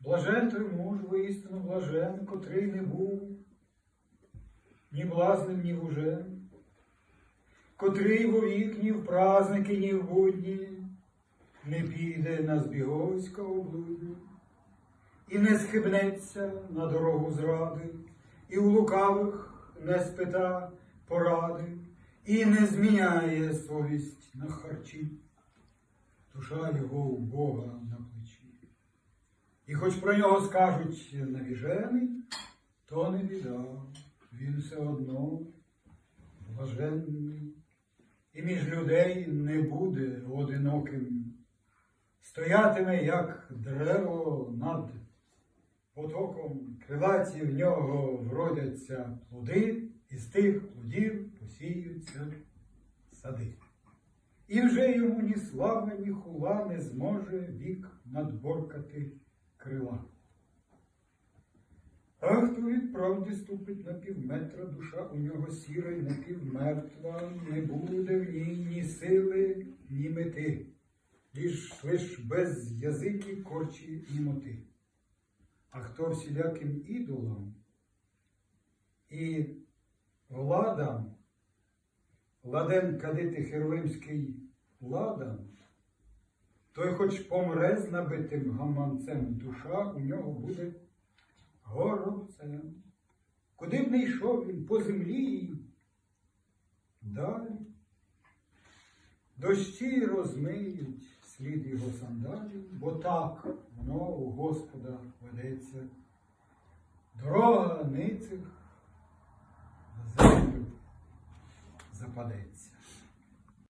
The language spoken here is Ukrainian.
Блажен той муж, воістину блажен, котрий не був ні блазним, ні вужем, котрий вовік ні в праздники, ні в будні не піде на збіговська облудні, і не схибнеться на дорогу зради, і у лукавих не спита поради, і не зміняє совість на харчі, душа його у Бога на плечі. І хоч про нього скажуть навіжений, то не біда, він все одно блаженний, і між людей не буде одиноким, стоятиме, як дерево над потоком, крилаті в нього вродяться плоди, і з тих плодів посіються сади. І вже йому ні слава, ні хула не зможе вік надборкати крила. А хто від правди ступить на півметра, душа у нього сіра й напівмертва, не буде в ній ні сили, ні мети, лиш лиш без язики корчі і моти. А хто всіляким ідолам і владам, ладен кадити херовимський ладан, той хоч помре з набитим гаманцем, душа у нього буде горобцем. Куди б не йшов він по землі, далі. Дощі розмиють слід його сандалів, бо так воно у Господа ведеться. Дорога ницих в землю западеться.